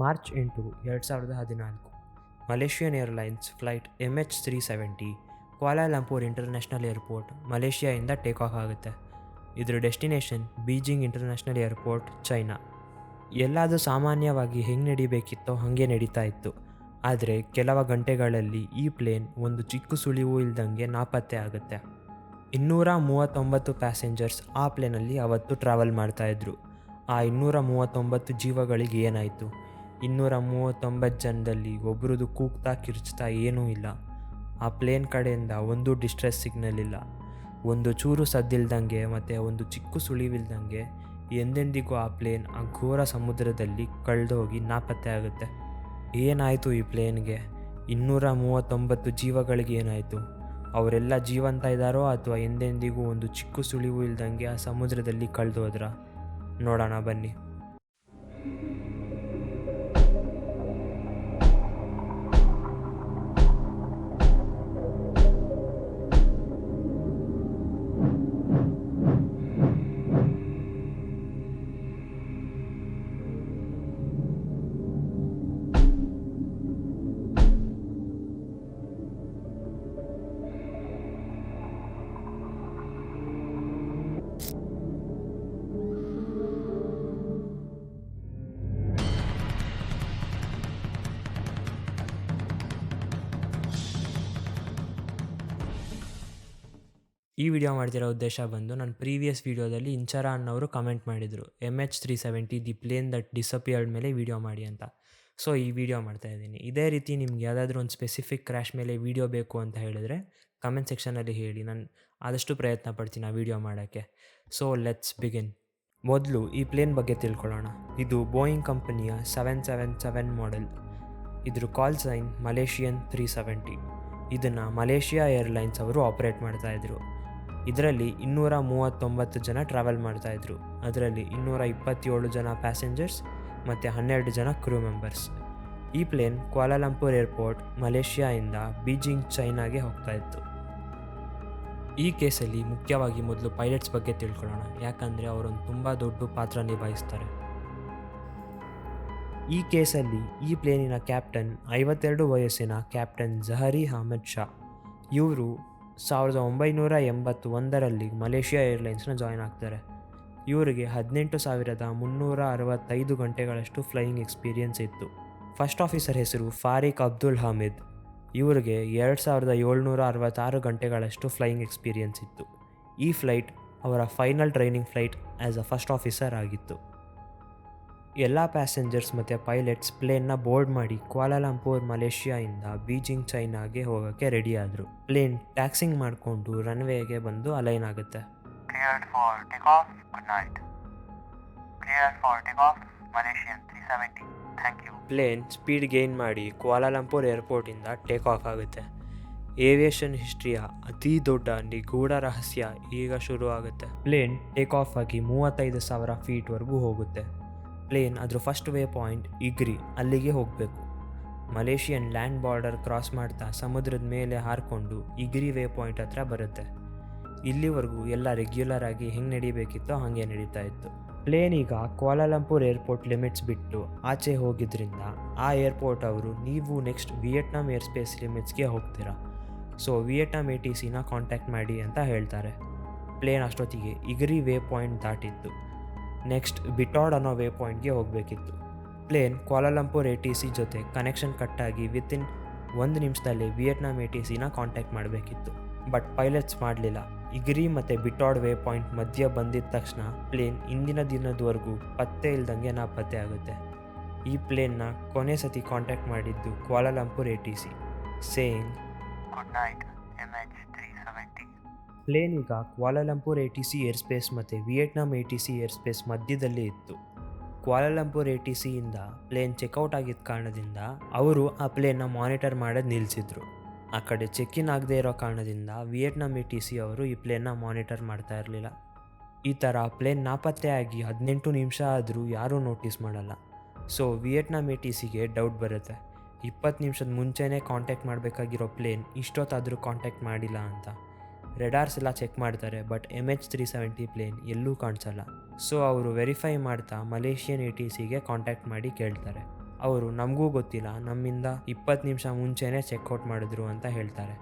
March ಎಂಟು ಎರಡು ಸಾವಿರದ ಹದಿನಾಲ್ಕು. Malaysian Airlines flight M H three seventy Kuala Lumpur international airport ಮಲೇಷಿಯಾಯಿಂದ take off ಆಗುತ್ತೆ. ಇದರ destination Beijing international airport China. ಎಲ್ಲಾದರೂ ಸಾಮಾನ್ಯವಾಗಿ ಹೆಂಗೆ ನಡಿಬೇಕಿತ್ತೋ ಹಾಗೆ ನಡೀತಾ ಇತ್ತು. ಆದರೆ ಕೆಲವು ಗಂಟೆಗಳಲ್ಲಿ ಈ ಪ್ಲೇನ್ ಒಂದು ಚಿಕ್ಕ ಸುಳಿವು ಇಲ್ದಂಗೆ ನಾಪತ್ತೆ ಆಗುತ್ತೆ. ಇನ್ನೂರ ಮೂವತ್ತೊಂಬತ್ತು ಪ್ಯಾಸೆಂಜರ್ಸ್ ಆ ಪ್ಲೇನಲ್ಲಿ ಅವತ್ತು ಟ್ರಾವೆಲ್ ಮಾಡ್ತಾಯಿದ್ರು ಆ ಇನ್ನೂರ ಮೂವತ್ತೊಂಬತ್ತು ಜೀವಗಳಿಗೆ ಏನಾಯಿತು? ಇನ್ನೂರ ಮೂವತ್ತೊಂಬತ್ತು ಜನದಲ್ಲಿ ಒಬ್ರದ್ದು ಕೂಗ್ತಾ ಕಿರ್ಚ್ತಾ ಏನೂ ಇಲ್ಲ. ಆ ಪ್ಲೇನ್ ಕಡೆಯಿಂದ ಒಂದು ಡಿಸ್ಟ್ರೆಸ್ ಸಿಗ್ನಲ್ ಇಲ್ಲ. ಒಂದು ಚೂರು ಸದ್ದಿಲ್ದಂಗೆ ಮತ್ತು ಒಂದು ಚಿಕ್ಕ ಸುಳಿವಿಲ್ದಂಗೆ ಎಂದೆಂದಿಗೂ ಆ ಪ್ಲೇನ್ ಆ ಘೋರ ಸಮುದ್ರದಲ್ಲಿ ಕಳೆದು ಹೋಗಿ ನಾಪತ್ತೆ ಆಗುತ್ತೆ. ಏನಾಯಿತು ಈ ಪ್ಲೇನ್ಗೆ? ಇನ್ನೂರ ಮೂವತ್ತೊಂಬತ್ತು ಜೀವಗಳಿಗೆ ಏನಾಯಿತು? ಅವರೆಲ್ಲ ಜೀವಂತ ಇದ್ದಾರೋ ಅಥವಾ ಎಂದೆಂದಿಗೂ ಒಂದು ಚಿಕ್ಕ ಸುಳಿವು ಇಲ್ದಂಗೆ ಆ ಸಮುದ್ರದಲ್ಲಿ ಕಳೆದು ಹೋದ್ರ ನೋಡೋಣ ಬನ್ನಿ. ಈ ವಿಡಿಯೋ ಮಾಡ್ತಿರೋ ಉದ್ದೇಶ ಬಂದು ನನ್ನ ಪ್ರೀವಿಯಸ್ ವೀಡಿಯೋದಲ್ಲಿ ಇಂಚರ ಅನ್ನೋರು ಕಮೆಂಟ್ ಮಾಡಿದರು M H three seventy the plane that disappeared ಮೇಲೆ ವೀಡಿಯೋ ಮಾಡಿ ಅಂತ. ಸೊ ಈ ವಿಡಿಯೋ ಮಾಡ್ತಾ ಇದ್ದೀನಿ. ಇದೇ ರೀತಿ ನಿಮ್ಗೆ ಯಾವುದಾದ್ರೂ ಒಂದು ಸ್ಪೆಸಿಫಿಕ್ ಕ್ರ್ಯಾಶ್ ಮೇಲೆ ವೀಡಿಯೋ ಬೇಕು ಅಂತ ಹೇಳಿದ್ರೆ ಕಮೆಂಟ್ ಸೆಕ್ಷನಲ್ಲಿ ಹೇಳಿ. ನಾನು ಆದಷ್ಟು ಪ್ರಯತ್ನ ಪಡ್ತೀನಿ ಆ ವಿಡಿಯೋ ಮಾಡೋಕ್ಕೆ. ಸೊ ಲೆಟ್ಸ್ ಬಿಗಿನ್ ಮೊದಲು ಈ ಪ್ಲೇನ್ ಬಗ್ಗೆ ತಿಳ್ಕೊಳ್ಳೋಣ. ಇದು ಬೋಯಿಂಗ್ ಕಂಪನಿಯ ಸೆವೆನ್ ಸೆವೆನ್ ಸೆವೆನ್ ಮಾಡೆಲ್ ಇದ್ರ call sign Malaysian three seventy ಇದನ್ನು ಮಲೇಷಿಯಾ ಏರ್ಲೈನ್ಸ್ ಅವರು ಆಪರೇಟ್ ಮಾಡ್ತಾಯಿದ್ರು ಇದರಲ್ಲಿ ಇನ್ನೂರ ಮೂವತ್ತೊಂಬತ್ತು ಜನ ಟ್ರಾವೆಲ್ ಮಾಡ್ತಾಯಿದ್ರು ಅದರಲ್ಲಿ ಇನ್ನೂರ ಇಪ್ಪತ್ತೇಳು ಜನ ಪ್ಯಾಸೆಂಜರ್ಸ್ ಮತ್ತು ಹನ್ನೆರಡು ಜನ ಕ್ರೂ ಮೆಂಬರ್ಸ್ ಈ ಪ್ಲೇನ್ ಕ್ವಾಲಾಲಂಪುರ್ ಏರ್ಪೋರ್ಟ್ ಮಲೇಷಿಯಾಯಿಂದ ಬೀಜಿಂಗ್ ಚೈನಾಗೆ ಹೋಗ್ತಾ ಇತ್ತು. ಈ ಕೇಸಲ್ಲಿ ಮುಖ್ಯವಾಗಿ ಮೊದಲು ಪೈಲಟ್ಸ್ ಬಗ್ಗೆ ತಿಳ್ಕೊಳ್ಳೋಣ. ಯಾಕಂದರೆ ಅವರೊಂದು ತುಂಬ ದೊಡ್ಡ ಪಾತ್ರ ನಿಭಾಯಿಸ್ತಾರೆ. ಈ ಕೇಸಲ್ಲಿ ಈ ಪ್ಲೇನಿನ ಕ್ಯಾಪ್ಟನ್ ಐವತ್ತೆರಡು ವಯಸ್ಸಿನ ಕ್ಯಾಪ್ಟನ್ ಜಹರಿ ಅಹಮದ್ ಶಾ. ಇವರು ಸಾವಿರದ ಒಂಬೈನೂರ ಎಂಬತ್ತು ಒಂದರಲ್ಲಿ ಮಲೇಷಿಯಾ ಏರ್ಲೈನ್ಸ್ನ ಜಾಯ್ನ್ ಆಗ್ತಾರೆ. ಇವರಿಗೆ ಹದಿನೆಂಟು ಸಾವಿರದ ಮುನ್ನೂರ ಅರವತ್ತೈದು ಗಂಟೆಗಳಷ್ಟು ಫ್ಲೈಯಿಂಗ್ ಎಕ್ಸ್ಪೀರಿಯನ್ಸ್ ಇತ್ತು. ಫಸ್ಟ್ ಆಫೀಸರ್ ಹೆಸರು ಫಾರಿಕ್ ಅಬ್ದುಲ್ ಹಾಮಿದ್. ಇವರಿಗೆ ಎರಡು ಸಾವಿರದ ಏಳ್ನೂರ ಅರವತ್ತಾರು ಗಂಟೆಗಳಷ್ಟು ಫ್ಲೈಯಿಂಗ್ ಎಕ್ಸ್ಪೀರಿಯನ್ಸ್ ಇತ್ತು. ಈ ಫ್ಲೈಟ್ ಅವರ final training flight as a first officer ಆಗಿತ್ತು. ಎಲ್ಲ ಪ್ಯಾಸೆಂಜರ್ಸ್ ಮತ್ತು ಪೈಲಟ್ಸ್ ಪ್ಲೇನ್ನ ಬೋರ್ಡ್ ಮಾಡಿ ಕ್ವಾಲಾಲಂಪುರ್ ಮಲೇಷಿಯಾಯಿಂದ ಬೀಜಿಂಗ್ ಚೈನಾಗೆ ಹೋಗೋಕ್ಕೆ ರೆಡಿ ಆದರು ಪ್ಲೇನ್ ಟ್ಯಾಕ್ಸಿಂಗ್ ಮಾಡಿಕೊಂಡು ರನ್ವೇಗೆ ಬಂದು ಅಲೈನ್ ಆಗುತ್ತೆ Cleared for takeoff. Good night. Cleared for takeoff. Malaysian 370. Thank you. Plane speed gain ಮಾಡಿ ಕ್ವಾಲಾಲಂಪುರ್ ಏರ್ಪೋರ್ಟಿಂದ ಟೇಕ್ ಆಫ್ ಆಗುತ್ತೆ ಏವಿಯೇಷನ್ ಹಿಸ್ಟ್ರಿಯ ಅತಿ ದೊಡ್ಡ ನಿಗೂಢ ರಹಸ್ಯ ಈಗ ಶುರು ಆಗುತ್ತೆ ಪ್ಲೇನ್ ಟೇಕ್ ಆಫ್ ಆಗಿ ಮೂವತ್ತೈದು ಸಾವಿರ ಫೀಟ್ವರೆಗೂ ಹೋಗುತ್ತೆ ಪ್ಲೇನ್ ಅದ್ರ ಫಸ್ಟ್ ವೇ ಪಾಯಿಂಟ್ ಇಗ್ರಿ, ಅಲ್ಲಿಗೆ ಹೋಗಬೇಕು. ಮಲೇಷಿಯನ್ ಲ್ಯಾಂಡ್ ಬಾರ್ಡರ್ ಕ್ರಾಸ್ ಮಾಡ್ತಾ ಸಮುದ್ರದ ಮೇಲೆ ಹಾರಿಕೊಂಡು ಇಗ್ರಿ ವೇ ಪಾಯಿಂಟ್ ಹತ್ರ ಬರುತ್ತೆ. ಇಲ್ಲಿವರೆಗೂ ಎಲ್ಲ ರೆಗ್ಯುಲರ್ ಆಗಿ ಹೆಂಗೆ ನಡಿಬೇಕಿತ್ತೋ ಹಾಗೆ ನಡೀತಾ ಇತ್ತು. ಪ್ಲೇನ್ ಈಗ ಕ್ವಾಲಾಲಂಪುರ್ ಏರ್ಪೋರ್ಟ್ ಲಿಮಿಟ್ಸ್ ಬಿಟ್ಟು ಆಚೆ ಹೋಗಿದ್ದರಿಂದ ಆ ಏರ್ಪೋರ್ಟ್ ಅವರು, ನೀವು ನೆಕ್ಸ್ಟ್ ವಿಯೆಟ್ನಾಂ ಏರ್ ಸ್ಪೇಸ್ ಲಿಮಿಟ್ಸ್ಗೆ ಹೋಗ್ತೀರಾ. ಸೊ ವಿಯೆಟ್ನಾಂ ಎ ಟಿ ಸಿನ ಕಾಂಟ್ಯಾಕ್ಟ್ ಮಾಡಿ ಅಂತ ಹೇಳ್ತಾರೆ. ಪ್ಲೇನ್ ಅಷ್ಟೊತ್ತಿಗೆ ಇಗರಿ ವೇ ಪಾಯಿಂಟ್ ದಾಟಿತ್ತು ನೆಕ್ಸ್ಟ್ ಬಿಟಾಡ್ ಅನ್ನೋ ವೇ ಪಾಯಿಂಟ್ಗೆ ಹೋಗಬೇಕಿತ್ತು. Plane Kuala Lumpur A T C ಜೊತೆ ಕನೆಕ್ಷನ್ ಕಟ್ಟಾಗಿ ವಿತಿನ್ ಒಂದು ನಿಮಿಷದಲ್ಲಿ ವಿಯೆಟ್ನಾಮ್ ಎ ಟಿ ಸಿನ ಕಾಂಟ್ಯಾಕ್ಟ್ ಮಾಡಬೇಕಿತ್ತು. ಬಟ್ ಪೈಲಟ್ಸ್ ಮಾಡಲಿಲ್ಲ. ಇಗ್ರಿ ಮತ್ತು ಬಿಟಾಡ್ ವೇ ಪಾಯಿಂಟ್ ಮಧ್ಯ ಬಂದಿದ್ದ ತಕ್ಷಣ ಪ್ಲೇನ್ ಇಂದಿನ ದಿನದವರೆಗೂ ಪತ್ತೆ ಇಲ್ದಂಗೆ ನಾಪತ್ತೆ ಆಗುತ್ತೆ. ಈ ಪ್ಲೇನ್ನ ಕೊನೆ ಸತಿ ಕಾಂಟ್ಯಾಕ್ಟ್ ಮಾಡಿದ್ದು Kuala Lumpur A T C. Saying good night. MH 370. Plane ಈಗ Kuala Lumpur A T C air space ಮತ್ತು Vietnam A T C air space ಮಧ್ಯದಲ್ಲಿ ಇತ್ತು. ಕ್ವಾಲಾಲಂಪುರ್ ಎ ಟಿ ಸಿಯಿಂದ ಪ್ಲೇನ್ ಚೆಕ್ಔಟ್ ಆಗಿದ್ದ ಕಾರಣದಿಂದ ಅವರು ಆ ಪ್ಲೇನ್ನ ಮಾನಿಟರ್ ಮಾಡೋದು ನಿಲ್ಲಿಸಿದ್ರು ಆ ಕಡೆ ಚೆಕ್ ಇನ್ ಆಗದೇ ಇರೋ ಕಾರಣದಿಂದ ವಿಯೆಟ್ನಾಂ ಎ ಟಿ ಸಿ ಅವರು ಈ ಪ್ಲೇನ್ನ ಮಾನಿಟರ್ ಮಾಡ್ತಾ ಇರಲಿಲ್ಲ. ಈ ಥರ ಪ್ಲೇನ್ ನಾಪತ್ತೆ ಆಗಿ ಹದಿನೆಂಟು ನಿಮಿಷ ಆದರೂ ಯಾರೂ ನೋಟಿಸ್ ಮಾಡಲ್ಲ. ಸೊ, ವಿಯೆಟ್ನಾಂ ಎ ಟಿ ಸಿಗೆ ಡೌಟ್ ಬರುತ್ತೆ. ಇಪ್ಪತ್ತು ನಿಮಿಷದ ಮುಂಚೆನೇ ಕಾಂಟ್ಯಾಕ್ಟ್ ಮಾಡಬೇಕಾಗಿರೋ ಪ್ಲೇನ್ ಇಷ್ಟೊತ್ತಾದರೂ ಕಾಂಟ್ಯಾಕ್ಟ್ ಮಾಡಿಲ್ಲ ಅಂತ. ರೆಡಾರ್ಸ್ ಎಲ್ಲ ಚೆಕ್ ಮಾಡ್ತಾರೆ, but M H three seventy plane ಎಲ್ಲೂ ಕಾಣಿಸಲ್ಲ. ಸೊ ಅವರು ವೆರಿಫೈ ಮಾಡ್ತಾ ಮಲೇಷಿಯನ್ ಎ ಟಿ ಸಿಗೆ ಕಾಂಟ್ಯಾಕ್ಟ್ ಮಾಡಿ ಕೇಳ್ತಾರೆ. ಅವರು, ನಮಗೂ ಗೊತ್ತಿಲ್ಲ, ನಮ್ಮಿಂದ ಇಪ್ಪತ್ತು ನಿಮಿಷ ಮುಂಚೆನೇ ಚೆಕ್ಔಟ್ ಮಾಡಿದ್ರು ಅಂತ ಹೇಳ್ತಾರೆ.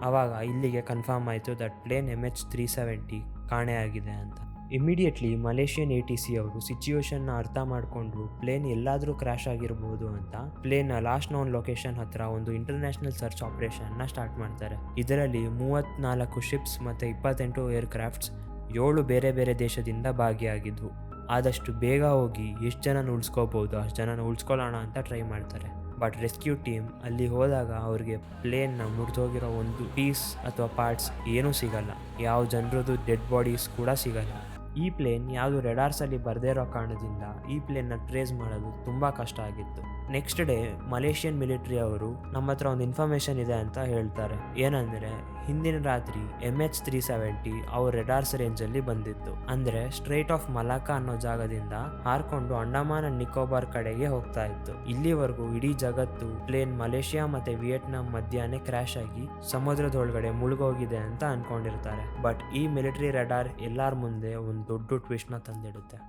ಆವಾಗ ಇಲ್ಲಿಗೆ ಕನ್ಫರ್ಮ್ ಆಯಿತು that plane M H three seventy ಕಾಣೆಯಾಗಿದೆ ಅಂತ. Immediately Malaysian A T C ಅವರು ಸಿಚುವೇಶನ್ನ ಅರ್ಥ ಮಾಡಿಕೊಂಡು ಪ್ಲೇನ್ ಎಲ್ಲಾದರೂ ಕ್ರ್ಯಾಶ್ ಆಗಿರಬಹುದು ಅಂತ. ಪ್ಲೇನ್ನ ಲಾಸ್ಟ್ ನೋನ್ ಲೊಕೇಶನ್ ಹತ್ರ ಒಂದು ಇಂಟರ್ನ್ಯಾಷನಲ್ ಸರ್ಚ್ ಆಪರೇಷನ್ನ ಸ್ಟಾರ್ಟ್ ಮಾಡ್ತಾರೆ. ಇದರಲ್ಲಿ ಮೂವತ್ನಾಲ್ಕು ಶಿಪ್ಸ್ ಮತ್ತು ಇಪ್ಪತ್ತೆಂಟು ಏರ್ಕ್ರಾಫ್ಟ್ಸ್ ಏಳು ಬೇರೆ ಬೇರೆ ದೇಶದಿಂದ ಭಾಗಿಯಾಗಿದ್ವು ಆದಷ್ಟು ಬೇಗ ಹೋಗಿ ಎಷ್ಟು ಜನನ ಉಳಿಸ್ಕೋಬಹುದು ಅಷ್ಟು ಜನನ ಉಳಿಸ್ಕೊಳ್ಳೋಣ ಅಂತ ಟ್ರೈ ಮಾಡ್ತಾರೆ. ಬಟ್ ರೆಸ್ಕ್ಯೂ ಟೀಮ್ ಅಲ್ಲಿ ಹೋದಾಗ ಅವ್ರಿಗೆ ಪ್ಲೇನ್ನ ಮುರಿದೋಗಿರೋ ಒಂದು ಪೀಸ್ ಅಥವಾ ಪಾರ್ಟ್ಸ್ ಏನೂ ಸಿಗಲ್ಲ. ಯಾವ ಜನರದ್ದು ಡೆಡ್ ಬಾಡೀಸ್ ಕೂಡ ಸಿಗಲ್ಲ. ಈ ಪ್ಲೇನ್ ಯಾವುದು ರೆಡಾರ್ಸಲ್ಲಿ ಬರದೇ ಇರೋ ಕಾರಣದಿಂದ ಈ ಪ್ಲೇನ್ನ ಟ್ರೇಸ್ ಮಾಡೋದು ತುಂಬ ಕಷ್ಟ ಆಗಿತ್ತು. ನೆಕ್ಸ್ಟ್ ಡೇ ಮಲೇಷಿಯನ್ ಮಿಲಿಟ್ರಿ ಅವರು ನಮ್ಮ ಹತ್ರ ಒಂದು ಇನ್ಫಾರ್ಮೇಷನ್ ಇದೆ ಅಂತ ಹೇಳ್ತಾರೆ. ಏನಂದರೆ ಹಿಂದಿನ ರಾತ್ರಿ ಎಂ ಎಚ್ ತ್ರೀ ಸೆವೆಂಟಿ ಅವ್ರ ರೆಡಾರ್ಸ್ ರೇಂಜಲ್ಲಿ ಬಂದಿತ್ತು. ಅಂದರೆ ಸ್ಟ್ರೈಟ್ ಆಫ್ ಮಲಾಕಾ ಅನ್ನೋ ಜಾಗದಿಂದ ಹಾರ್ಕೊಂಡು ಅಂಡಮಾನ್ ಅಂಡ್ ನಿಕೋಬಾರ್ ಕಡೆಗೆ ಹೋಗ್ತಾ ಇತ್ತು. ಇಲ್ಲಿವರೆಗೂ ಇಡೀ ಜಗತ್ತು ಪ್ಲೇನ್ ಮಲೇಷಿಯಾ ಮತ್ತೆ ವಿಯೆಟ್ನಾಂ ಮಧ್ಯಾಹ್ನ ಕ್ರ್ಯಾಶ್ ಆಗಿ ಸಮುದ್ರದೊಳಗಡೆ ಮುಳುಗೋಗಿದೆ ಅಂತ ಅನ್ಕೊಂಡಿರ್ತಾರೆ. ಬಟ್ ಈ ಮಿಲಿಟರಿ ರೆಡಾರ್ ಎಲ್ಲರ ಮುಂದೆ ಒಂದು ದೊಡ್ಡ ಟ್ವಿಸ್ಟ್ನ ತಂದಿಡುತ್ತೆ.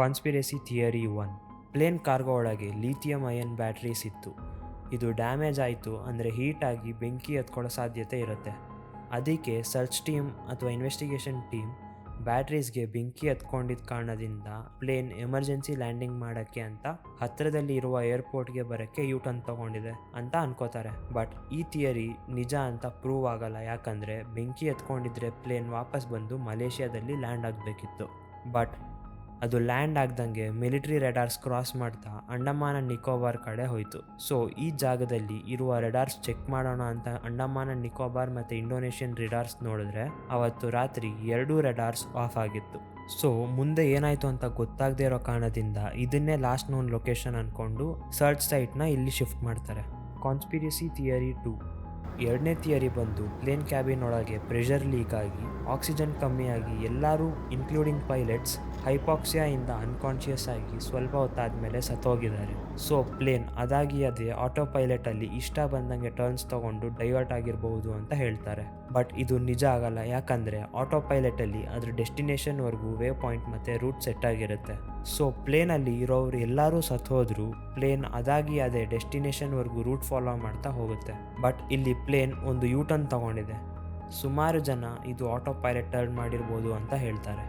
Conspiracy theory one plane cargo ಒಳಗೆ ಲಿಥಿಯಂ ಅಯನ್ ಬ್ಯಾಟ್ರೀಸ್ ಇತ್ತು. ಇದು ಡ್ಯಾಮೇಜ್ ಆಯಿತು ಅಂದರೆ ಹೀಟಾಗಿ ಬೆಂಕಿ ಎತ್ಕೊಳ್ಳೋ ಸಾಧ್ಯತೆ ಇರುತ್ತೆ. ಅದಕ್ಕೆ ಸರ್ಚ್ ಟೀಮ್ ಅಥವಾ ಇನ್ವೆಸ್ಟಿಗೇಷನ್ ಟೀಮ್ ಬ್ಯಾಟ್ರೀಸ್ಗೆ ಬೆಂಕಿ ಹತ್ಕೊಂಡಿದ್ದ ಕಾರಣದಿಂದ ಪ್ಲೇನ್ ಎಮರ್ಜೆನ್ಸಿ ಲ್ಯಾಂಡಿಂಗ್ ಮಾಡೋಕ್ಕೆ ಅಂತ ಹತ್ತಿರದಲ್ಲಿ ಇರುವ ಏರ್ಪೋರ್ಟ್ಗೆ ಬರೋಕ್ಕೆ ಯೂ ಟರ್ನ್ ತೊಗೊಂಡಿದೆ ಅಂತ ಅನ್ಕೋತಾರೆ. ಬಟ್ ಈ ಥಿಯರಿ ನಿಜ ಅಂತ ಪ್ರೂವ್ ಆಗಲ್ಲ. ಯಾಕಂದರೆ ಬೆಂಕಿ ಹತ್ಕೊಂಡಿದ್ರೆ ಪ್ಲೇನ್ ವಾಪಸ್ ಬಂದು ಮಲೇಷ್ಯಾದಲ್ಲಿ ಲ್ಯಾಂಡ್ ಆಗಬೇಕಿತ್ತು. ಬಟ್ ಅದು ಲ್ಯಾಂಡ್ ಆಗ್ದಂಗೆ ಮಿಲಿಟರಿ ರೆಡಾರ್ಸ್ ಕ್ರಾಸ್ ಮಾಡ್ತಾ ಅಂಡಮಾನ್ ಅಂಡ್ ನಿಕೋಬಾರ್ ಕಡೆ ಹೋಯಿತು. ಸೊ, ಈ ಜಾಗದಲ್ಲಿ ಇರುವ ರೆಡಾರ್ಸ್ ಚೆಕ್ ಮಾಡೋಣ ಅಂತ ಅಂಡಮಾನ್ ಅಂಡ್ ನಿಕೋಬಾರ್ ಮತ್ತು ಇಂಡೋನೇಷಿಯನ್ ರೆಡಾರ್ಸ್ ನೋಡಿದ್ರೆ ಅವತ್ತು ರಾತ್ರಿ ಎರಡೂ ರೆಡಾರ್ಸ್ ಆಫ್ ಆಗಿತ್ತು. ಸೊ, ಮುಂದೆ ಏನಾಯಿತು ಅಂತ ಗೊತ್ತಾಗದೇ ಇರೋ ಕಾರಣದಿಂದ ಇದನ್ನೇ ಲಾಸ್ಟ್ ನೋನ್ ಲೊಕೇಶನ್ ಅಂದ್ಕೊಂಡು ಸರ್ಚ್ ಸೈಟ್ನ ಇಲ್ಲಿ ಶಿಫ್ಟ್ ಮಾಡ್ತಾರೆ. ಕಾನ್ಸ್ಪಿರಸಿ ಥಿಯರಿ ಟು ಎರಡನೇ ಥಿಯರಿ ಬಂದು ಪ್ಲೇನ್ ಕ್ಯಾಬಿನ್ ಒಳಗೆ ಪ್ರೆಷರ್ ಲೀಕ್ ಆಗಿ ಆಕ್ಸಿಜನ್ ಕಮ್ಮಿಯಾಗಿ ಎಲ್ಲರೂ ಇನ್ಕ್ಲೂಡಿಂಗ್ ಪೈಲಟ್ಸ್ ಹೈಪಾಕ್ಸಿಯಾಯಿಂದ ಅನ್ಕಾನ್ಷಿಯಸ್ ಆಗಿ ಸ್ವಲ್ಪ ಹೊತ್ತಾದ್ಮೇಲೆ ಸತ್ತೋಗಿದ್ದಾರೆ. ಸೊ ಪ್ಲೇನ್ ಅದಾಗಿ ಅದೇ ಆಟೋ ಪೈಲಟಲ್ಲಿ ಇಷ್ಟ ಬಂದಂಗೆ ಟರ್ನ್ಸ್ ತಗೊಂಡು ಡೈವರ್ಟ್ ಆಗಿರಬಹುದು ಅಂತ ಹೇಳ್ತಾರೆ. ಬಟ್ ಇದು ನಿಜ ಆಗಲ್ಲ, ಯಾಕಂದರೆ ಆಟೋ ಪೈಲಟಲ್ಲಿ ಅದ್ರ ಡೆಸ್ಟಿನೇಷನ್ವರೆಗೂ ವೇ ಪಾಯಿಂಟ್ ಮತ್ತು ರೂಟ್ ಸೆಟ್ ಆಗಿರುತ್ತೆ. ಸೊ ಪ್ಲೇನಲ್ಲಿ ಇರೋರು ಎಲ್ಲರೂ ಸತ್ತೋದ್ರು. ಪ್ಲೇನ್ ಅದಾಗಿ ಅದೇ ಡೆಸ್ಟಿನೇಷನ್ವರೆಗೂ ರೂಟ್ ಫಾಲೋ ಮಾಡ್ತಾ ಹೋಗುತ್ತೆ. ಬಟ್ ಇಲ್ಲಿ ಪ್ಲೇನ್ ಒಂದು ಯೂ ಟರ್ನ್ ತಗೊಂಡಿದೆ. ಸುಮಾರು ಜನ ಇದು ಆಟೋ ಪೈಲಟ್ ಟರ್ನ್ ಮಾಡಿರ್ಬೋದು ಅಂತ ಹೇಳ್ತಾರೆ.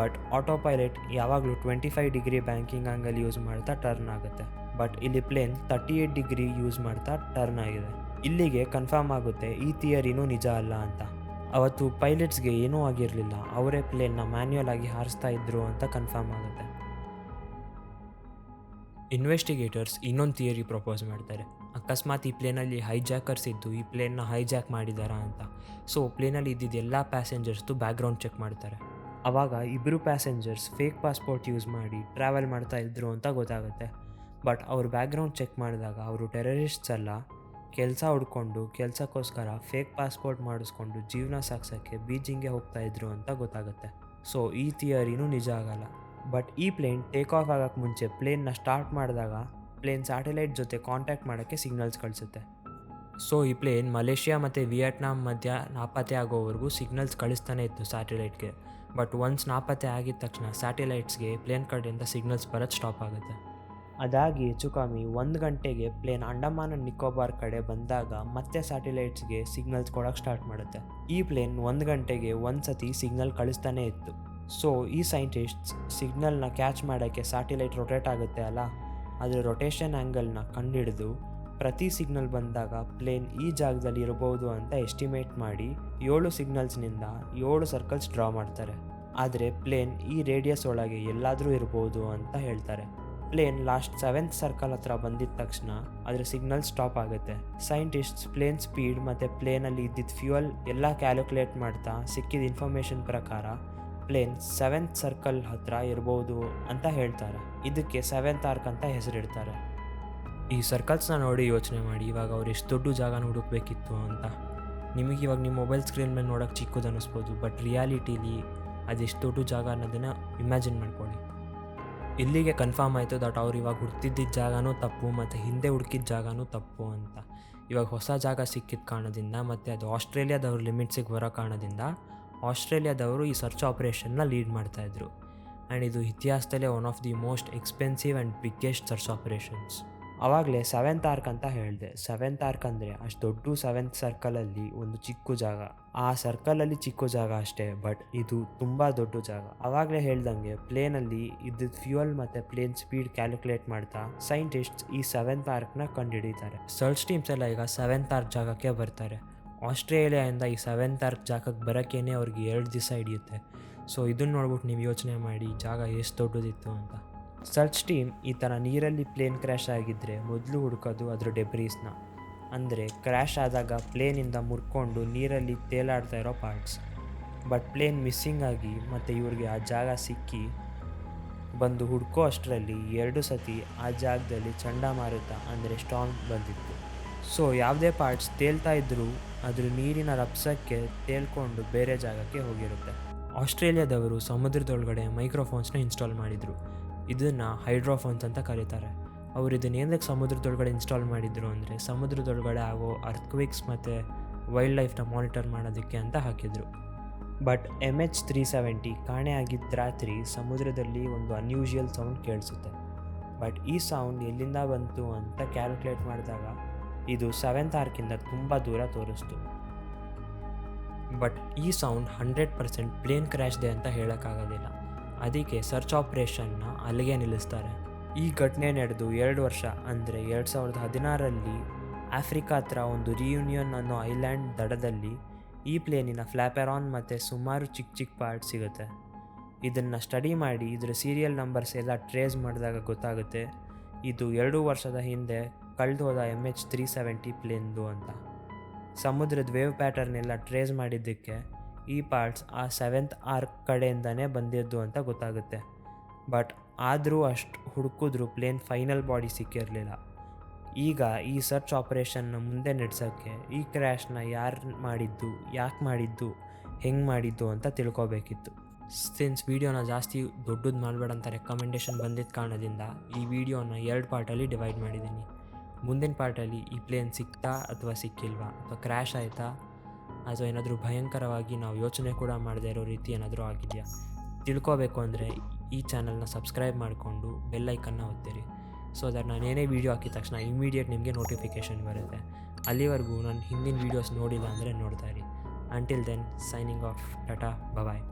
ಬಟ್ ಆಟೋ ಪೈಲಟ್ ಯಾವಾಗಲೂ twenty five degree banking angle use ಮಾಡ್ತಾ ಟರ್ನ್ ಆಗುತ್ತೆ. ಬಟ್ ಇಲ್ಲಿ plane thirty eight degree use ಮಾಡ್ತಾ ಟರ್ನ್ ಆಗಿದೆ. ಇಲ್ಲಿಗೆ ಕನ್ಫರ್ಮ್ ಆಗುತ್ತೆ, ಈ ಥಿಯರಿನೂ ನಿಜ ಅಲ್ಲ ಅಂತ. ಅವತ್ತು ಪೈಲಟ್ಸ್ಗೆ ಏನೂ ಆಗಿರಲಿಲ್ಲ. ಅವರೇ ಪ್ಲೇನ್ನ ಮ್ಯಾನ್ಯುಯಲ್ ಆಗಿ ಹಾರಿಸ್ತಾ ಇದ್ರು ಅಂತ ಕನ್ಫರ್ಮ್ ಆಗುತ್ತೆ. ಇನ್ವೆಸ್ಟಿಗೇಟರ್ಸ್ ಇನ್ನೊಂದು ಥಿಯರಿ ಪ್ರಪೋಸ್ ಮಾಡ್ತಾರೆ. ಅಕಸ್ಮಾತ್ ಈ ಪ್ಲೇನಲ್ಲಿ ಹೈಜಾಕರ್ಸ್ ಇದ್ದು, ಈ ಪ್ಲೇನ್ನ ಹೈಜಾಕ್ ಮಾಡಿದಾರಾ ಅಂತ. ಸೊ ಪ್ಲೇನಲ್ಲಿ ಇದ್ದಿದ್ದ ಎಲ್ಲ ಪ್ಯಾಸೆಂಜರ್ಸ್ದು ಬ್ಯಾಕ್ಗ್ರೌಂಡ್ ಚೆಕ್ ಮಾಡ್ತಾರೆ. ಆವಾಗ ಇಬ್ಬರು ಪ್ಯಾಸೆಂಜರ್ಸ್ ಫೇಕ್ ಪಾಸ್ಪೋರ್ಟ್ ಯೂಸ್ ಮಾಡಿ ಟ್ರಾವೆಲ್ ಮಾಡ್ತಾ ಇದ್ರು ಅಂತ ಗೊತ್ತಾಗುತ್ತೆ. ಬಟ್ ಅವ್ರ ಬ್ಯಾಕ್ಗ್ರೌಂಡ್ ಚೆಕ್ ಮಾಡಿದಾಗ ಅವರು ಟೆರರಿಸ್ಟ್ಸ್ ಅಲ್ಲ. ಕೆಲಸ ಹುಡ್ಕೊಂಡು, ಕೆಲಸಕ್ಕೋಸ್ಕರ ಫೇಕ್ ಪಾಸ್ಪೋರ್ಟ್ ಮಾಡಿಸ್ಕೊಂಡು ಜೀವನ ಸಾಗ್ಸೋಕ್ಕೆ ಹೋಗ್ತಾ ಇದ್ರು ಅಂತ ಗೊತ್ತಾಗುತ್ತೆ. ಸೊ ಈ ಥಿಯರಿನೂ ನಿಜ ಆಗಲ್ಲ. ಬಟ್ ಈ ಪ್ಲೇನ್ ಟೇಕ್ ಆಫ್ ಆಗೋಕ್ಕೆ ಮುಂಚೆ ಪ್ಲೇನ್ನ ಸ್ಟಾರ್ಟ್ ಮಾಡಿದಾಗ ಪ್ಲೇನ್ ಸ್ಯಾಟಲೈಟ್ ಜೊತೆ ಕಾಂಟ್ಯಾಕ್ಟ್ ಮಾಡೋಕ್ಕೆ ಸಿಗ್ನಲ್ಸ್ ಕಳಿಸುತ್ತೆ. ಸೊ ಈ ಪ್ಲೇನ್ ಮಲೇಷ್ಯಾ ಮತ್ತು ವಿಯೆಟ್ನಾಮ್ ಮಧ್ಯ ನಾಪತ್ತೆ ಆಗೋವರೆಗೂ ಸಿಗ್ನಲ್ಸ್ ಕಳಿಸ್ತಾನೆ ಇತ್ತು ಸ್ಯಾಟಲೈಟ್ಗೆ ಬಟ್ ಒನ್ಸ್ ನಾಪತ್ತೆ ಆಗಿದ ತಕ್ಷಣ ಸ್ಯಾಟಲೈಟ್ಸ್ಗೆ ಪ್ಲೇನ್ ಕಡೆಯಿಂದ ಸಿಗ್ನಲ್ಸ್ ಬರೋದು ಸ್ಟಾಪ್ ಆಗುತ್ತೆ. ಅದಾಗಿ ಹೆಚ್ಚು ಕಮ್ಮಿ ಒಂದು ಗಂಟೆಗೆ ಪ್ಲೇನ್ ಅಂಡಮಾನ್ ಅಂಡ್ ನಿಕೋಬಾರ್ ಕಡೆ ಬಂದಾಗ ಮತ್ತೆ ಸ್ಯಾಟಲೈಟ್ಸ್ಗೆ ಸಿಗ್ನಲ್ಸ್ ಕೊಡೋಕ್ಕೆ ಸ್ಟಾರ್ಟ್ ಮಾಡುತ್ತೆ. ಈ ಪ್ಲೇನ್ ಒಂದು ಗಂಟೆಗೆ ಒಂದು ಸತಿ ಸಿಗ್ನಲ್ ಕಳಿಸ್ತಾನೆ ಇತ್ತು. ಸೊ ಈ ಸೈಂಟಿಸ್ಟ್ಸ್ ಸಿಗ್ನಲ್ನ ಕ್ಯಾಚ್ ಮಾಡೋಕ್ಕೆ ಸ್ಯಾಟಿಲೈಟ್ ರೊಟೇಟ್ ಆಗುತ್ತೆ ಅಲ್ಲ? ಅದರ ರೊಟೇಷನ್ ಆ್ಯಂಗಲ್ನ ಕಂಡುಹಿಡಿದು ಪ್ರತಿ ಸಿಗ್ನಲ್ ಬಂದಾಗ ಪ್ಲೇನ್ ಈ ಜಾಗದಲ್ಲಿ ಇರಬಹುದು ಅಂತ ಎಸ್ಟಿಮೇಟ್ ಮಾಡಿ ಏಳು ಸಿಗ್ನಲ್ಸ್ನಿಂದ ಏಳು ಸರ್ಕಲ್ಸ್ ಡ್ರಾ ಮಾಡ್ತಾರೆ. ಆದರೆ ಪ್ಲೇನ್ ಈ ರೇಡಿಯಸ್ ಒಳಗೆ ಎಲ್ಲಾದರೂ ಇರ್ಬೋದು ಅಂತ ಹೇಳ್ತಾರೆ. ಪ್ಲೇನ್ ಲಾಸ್ಟ್ ಸೆವೆಂತ್ ಸರ್ಕಲ್ ಹತ್ರ ಬಂದಿದ ತಕ್ಷಣ ಅದರ ಸಿಗ್ನಲ್ ಸ್ಟಾಪ್ ಆಗುತ್ತೆ. ಸೈಂಟಿಸ್ಟ್ಸ್ ಪ್ಲೇನ್ ಸ್ಪೀಡ್ ಮತ್ತು ಪ್ಲೇನಲ್ಲಿ ಇದ್ದಿದ್ದ ಫ್ಯೂಯಲ್ ಎಲ್ಲ ಕ್ಯಾಲ್ಕುಲೇಟ್ ಮಾಡ್ತಾ ಸಿಕ್ಕಿದ ಇನ್ಫಾರ್ಮೇಷನ್ ಪ್ರಕಾರ ಪ್ಲೇನ್ ಸೆವೆಂತ್ ಸರ್ಕಲ್ ಹತ್ರ ಇರ್ಬೋದು ಅಂತ ಹೇಳ್ತಾರೆ. ಇದಕ್ಕೆ ಸೆವೆಂತ್ ಆರ್ಕ್ ಅಂತ ಹೆಸರಿಡ್ತಾರೆ. ಈ ಸರ್ಕಲ್ಸ್ನ ನೋಡಿ ಯೋಚನೆ ಮಾಡಿ, ಇವಾಗ ಅವ್ರು ಎಷ್ಟು ದೊಡ್ಡ ಜಾಗನ ಹುಡುಕ್ಬೇಕಿತ್ತು ಅಂತ. ನಿಮಗೆ ಇವಾಗ ನಿಮ್ಮ ಮೊಬೈಲ್ ಸ್ಕ್ರೀನ್ ಮೇಲೆ ನೋಡೋಕೆ ಚಿಕ್ಕದು ಅನ್ನಿಸ್ಬೋದು ಬಟ್ ರಿಯಾಲಿಟೀಲಿ ಅದೆಷ್ಟು ದೊಡ್ಡ ಜಾಗ ಅನ್ನೋದನ್ನು ಇಮ್ಯಾಜಿನ್ ಮಾಡ್ಕೊಳ್ಳಿ. ಇಲ್ಲಿಗೆ ಕನ್ಫರ್ಮ್ ಆಯಿತು ದಟ್ ಅವ್ರು ಇವಾಗ ಹುಡ್ತಿದ್ದಿದ್ದ ಜಾಗನೂ ತಪ್ಪು ಮತ್ತು ಹಿಂದೆ ಹುಡುಕಿದ ಜಾಗನೂ ತಪ್ಪು ಅಂತ. ಇವಾಗ ಹೊಸ ಜಾಗ ಸಿಕ್ಕಿದ ಕಾರಣದಿಂದ ಮತ್ತು ಅದು ಆಸ್ಟ್ರೇಲಿಯಾದವ್ರ ಲಿಮಿಟ್ಸಿಗೆ ಬರೋ ಕಾರಣದಿಂದ ಆಸ್ಟ್ರೇಲಿಯಾದವರು ಈ ಸರ್ಚ್ ಆಪರೇಷನ್ನ ಲೀಡ್ ಮಾಡ್ತಾಯಿದ್ರು ಆ್ಯಂಡ್ ಇದು ಇತಿಹಾಸದಲ್ಲೇ one of the most expensive and biggest search operations ಆವಾಗಲೇ ಸೆವೆಂತ್ ಆರ್ಕ್ ಅಂತ ಹೇಳಿದೆ. ಸೆವೆಂತ್ ಆರ್ಕ್ ಅಂದರೆ ಅಷ್ಟು ದೊಡ್ಡ ಸೆವೆಂತ್ ಸರ್ಕಲಲ್ಲಿ ಒಂದು ಚಿಕ್ಕ ಜಾಗ. ಆ ಸರ್ಕಲಲ್ಲಿ ಚಿಕ್ಕ ಜಾಗ ಅಷ್ಟೇ ಬಟ್ ಇದು ತುಂಬ ದೊಡ್ಡ ಜಾಗ. ಆವಾಗಲೇ ಹೇಳ್ದಂಗೆ ಪ್ಲೇನಲ್ಲಿ ಇದ್ದಿದ್ದ ಫ್ಯೂಯಲ್ ಮತ್ತು ಪ್ಲೇನ್ ಸ್ಪೀಡ್ ಕ್ಯಾಲ್ಕುಲೇಟ್ ಮಾಡ್ತಾ ಸೈಂಟಿಸ್ಟ್ಸ್ ಈ ಸೆವೆಂತ್ ಆರ್ಕ್ನ ಕಂಡುಹಿಡಿತಾರೆ. ಸರ್ಚ್ ಟೀಮ್ಸ್ ಎಲ್ಲ ಈಗ ಸೆವೆಂತ್ ಆರ್ಕ್ ಜಾಗಕ್ಕೆ ಬರ್ತಾರೆ. ಆಸ್ಟ್ರೇಲಿಯಾದಿಂದ ಈ ಸೆವೆಂತ್ ಆರ್ಕ್ ಜಾಗಕ್ಕೆ ಬರೋಕ್ಕೇನೆ ಅವ್ರಿಗೆ ಎರಡು ದಿವಸ ಹಿಡಿಯುತ್ತೆ. ಸೊ ಇದನ್ನ ನೋಡ್ಬಿಟ್ಟು ನೀವು ಯೋಚನೆ ಮಾಡಿ ಜಾಗ ಎಷ್ಟು ದೊಡ್ಡದಿತ್ತು ಅಂತ. ಸರ್ಚ್ ಟೀಮ್ ಈ ಥರ ನೀರಲ್ಲಿ ಪ್ಲೇನ್ ಕ್ರ್ಯಾಶ್ ಆಗಿದ್ದರೆ ಮೊದಲು ಹುಡುಕೋದು ಅದರ ಡೆಬ್ರೀಸ್ನ ಅಂದರೆ ಕ್ರ್ಯಾಶ್ ಆದಾಗ ಪ್ಲೇನಿಂದ ಮುರ್ಕೊಂಡು ನೀರಲ್ಲಿ ತೇಲಾಡ್ತಾ ಇರೋ ಪಾರ್ಟ್ಸ್ ಬಟ್ ಪ್ಲೇನ್ ಮಿಸ್ಸಿಂಗ್ ಆಗಿ ಮತ್ತು ಇವ್ರಿಗೆ ಆ ಜಾಗ ಸಿಕ್ಕಿ ಬಂದು ಹುಡ್ಕೋ ಅಷ್ಟರಲ್ಲಿ ಎರಡು ಸತಿ ಆ ಜಾಗದಲ್ಲಿ ಚಂಡಮಾರುತ ಅಂದರೆ ಸ್ಟಾಂಗ್ ಬಂದಿತ್ತು. ಸೊ ಯಾವುದೇ ಪಾರ್ಟ್ಸ್ ತೇಲ್ತಾ ಇದ್ದರೂ ಅದ್ರ ನೀರಿನ ರಭಸಕ್ಕೆ ತೇಲ್ಕೊಂಡು ಬೇರೆ ಜಾಗಕ್ಕೆ ಹೋಗಿರುತ್ತೆ. ಆಸ್ಟ್ರೇಲಿಯಾದವರು ಸಮುದ್ರದೊಳಗಡೆ ಮೈಕ್ರೋಫೋನ್ಸ್ನ ಇನ್ಸ್ಟಾಲ್ ಮಾಡಿದರು. ಇದನ್ನು ಹೈಡ್ರೋಫೋನ್ಸ್ ಅಂತ ಕರೀತಾರೆ. ಅವರು ಇದನ್ನ ಏನಕ್ಕೆ ಸಮುದ್ರದೊಳಗಡೆ ಇನ್ಸ್ಟಾಲ್ ಮಾಡಿದರು ಅಂದರೆ ಸಮುದ್ರದೊಳಗಡೆ ಆಗೋ ಅರ್ಥಕ್ವಿಕ್ಸ್ ಮತ್ತು ವೈಲ್ಡ್ ಲೈಫ್ನ ಮಾನಿಟರ್ ಮಾಡೋದಕ್ಕೆ ಅಂತ ಹಾಕಿದರು. But M H three seventy ಕಾಣೆ ಆಗಿದ್ದ ರಾತ್ರಿ ಸಮುದ್ರದಲ್ಲಿ ಒಂದು ಅನ್ಯೂಶುಯಲ್ ಸೌಂಡ್ ಕೇಳಿಸುತ್ತೆ. ಬಟ್ ಈ ಸೌಂಡ್ ಎಲ್ಲಿಂದ ಬಂತು ಅಂತ ಕ್ಯಾಲ್ಕುಲೇಟ್ ಮಾಡಿದಾಗ ಇದು ಸೆವೆಂತ್ ಆರ್ಕಿಂದ ತುಂಬ ದೂರ ತೋರಿಸ್ತು. ಬಟ್ ಈ ಸೌಂಡ್ ಹಂಡ್ರೆಡ್ ಪರ್ಸೆಂಟ್ ಪ್ಲೇನ್ ಕ್ರ್ಯಾಶ್ದೆ ಅಂತ ಹೇಳೋಕ್ಕಾಗೋದಿಲ್ಲ. ಅದಕ್ಕೆ ಸರ್ಚ್ ಆಪ್ರೇಷನ್ನ ಅಲ್ಲಿಗೆ ನಿಲ್ಲಿಸ್ತಾರೆ. ಈ ಘಟನೆ ನಡೆದು ಎರಡು ವರ್ಷ, ಅಂದರೆ ಎರಡು ಸಾವಿರದ ಹದಿನಾರರಲ್ಲಿ ಆಫ್ರಿಕಾ ಹತ್ರ ಒಂದು ರಿಯೂನಿಯನ್ ಅನ್ನೋ ಐಲ್ಯಾಂಡ್ ದಡದಲ್ಲಿ ಈ ಪ್ಲೇನಿನ ಫ್ಲ್ಯಾಪೆರಾನ್ ಮತ್ತು ಸುಮಾರು ಚಿಕ್ಕ ಚಿಕ್ಕ ಪಾರ್ಟ್ ಸಿಗುತ್ತೆ. ಇದನ್ನು ಸ್ಟಡಿ ಮಾಡಿ ಇದರ ಸೀರಿಯಲ್ ನಂಬರ್ಸ್ ಎಲ್ಲ ಟ್ರೇಸ್ ಮಾಡಿದಾಗ ಗೊತ್ತಾಗುತ್ತೆ. ಇದು ಎರಡು ವರ್ಷದ ಹಿಂದೆ ಕಳೆದು ಹೋದ ಎಂ ಎಚ್ ತ್ರೀ ಸೆವೆಂಟಿ ಪ್ಲೇನ್ದು ಅಂತ. ಸಮುದ್ರದ ವೇವ್ ಪ್ಯಾಟರ್ನ್ ಎಲ್ಲ ಟ್ರೇಸ್ ಮಾಡಿದ್ದಕ್ಕೆ ಈ ಪಾರ್ಟ್ಸ್ ಆ ಸೆವೆಂತ್ ಆರ್ಕ್ ಕಡೆಯಿಂದನೇ ಬಂದಿದ್ದು ಅಂತ ಗೊತ್ತಾಗುತ್ತೆ. ಬಟ್ ಆದರೂ ಅಷ್ಟು ಹುಡುಕಿದ್ರು ಪ್ಲೇನ್ ಫೈನಲ್ ಬಾಡಿ ಸಿಕ್ಕಿರಲಿಲ್ಲ. ಈಗ ಈ ಸರ್ಚ್ ಆಪರೇಷನ್ನ ಮುಂದೆ ನಡೆಸೋಕ್ಕೆ ಈ ಕ್ರ್ಯಾಶ್ನ ಯಾರು ಮಾಡಿದ್ದು, ಯಾಕೆ ಮಾಡಿದ್ದು, ಹೆಂಗೆ ಮಾಡಿದ್ದು ಅಂತ ತಿಳ್ಕೊಬೇಕಿತ್ತು. ಸಿನ್ಸ್ ವೀಡಿಯೋನ ಜಾಸ್ತಿ ದೊಡ್ಡದು ಮಾಡಬೇಡ ಅಂತ ರೆಕಮೆಂಡೇಶನ್ ಬಂದಿದ್ದ ಕಾರಣದಿಂದ ಈ ವಿಡಿಯೋನ ಎರಡು ಪಾರ್ಟಲ್ಲಿ ಡಿವೈಡ್ ಮಾಡಿದ್ದೀನಿ. ಮುಂದಿನ ಪಾರ್ಟಲ್ಲಿ ಈ ಪ್ಲೇನ್ ಸಿಕ್ತಾ ಅಥವಾ ಸಿಕ್ಕಿಲ್ವಾ ಅಥವಾ ಕ್ರ್ಯಾಶ್ ಆಯಿತಾ? ಅಥವಾ ಏನಾದರೂ ಭಯಂಕರವಾಗಿ ನಾವು ಯೋಚನೆ ಕೂಡ ಮಾಡದೇ ಇರೋ ರೀತಿ ಏನಾದರೂ ಆಗಿದೆಯಾ? ತಿಳ್ಕೋಬೇಕು ಅಂದರೆ ಈ ಚಾನಲ್ನ ಸಬ್ಸ್ಕ್ರೈಬ್ ಮಾಡಿಕೊಂಡು ಬೆಲ್ಲೈಕನ್ನ ಒತ್ತಿರಿ. ಸೊ ಅದರ ನಾನು ಏನೇ ವೀಡಿಯೋ ಹಾಕಿದ ತಕ್ಷಣ ಇಮಿಡಿಯೇಟ್ ನಿಮಗೆ ನೋಟಿಫಿಕೇಷನ್ ಬರುತ್ತೆ. ಅಲ್ಲಿವರೆಗೂ ನಾನು ಹಿಂದಿನ ವೀಡಿಯೋಸ್ ನೋಡಿಲ್ಲ ಅಂದರೆ ನೋಡ್ತಾ ಇರಿ. Until then signing off tata bye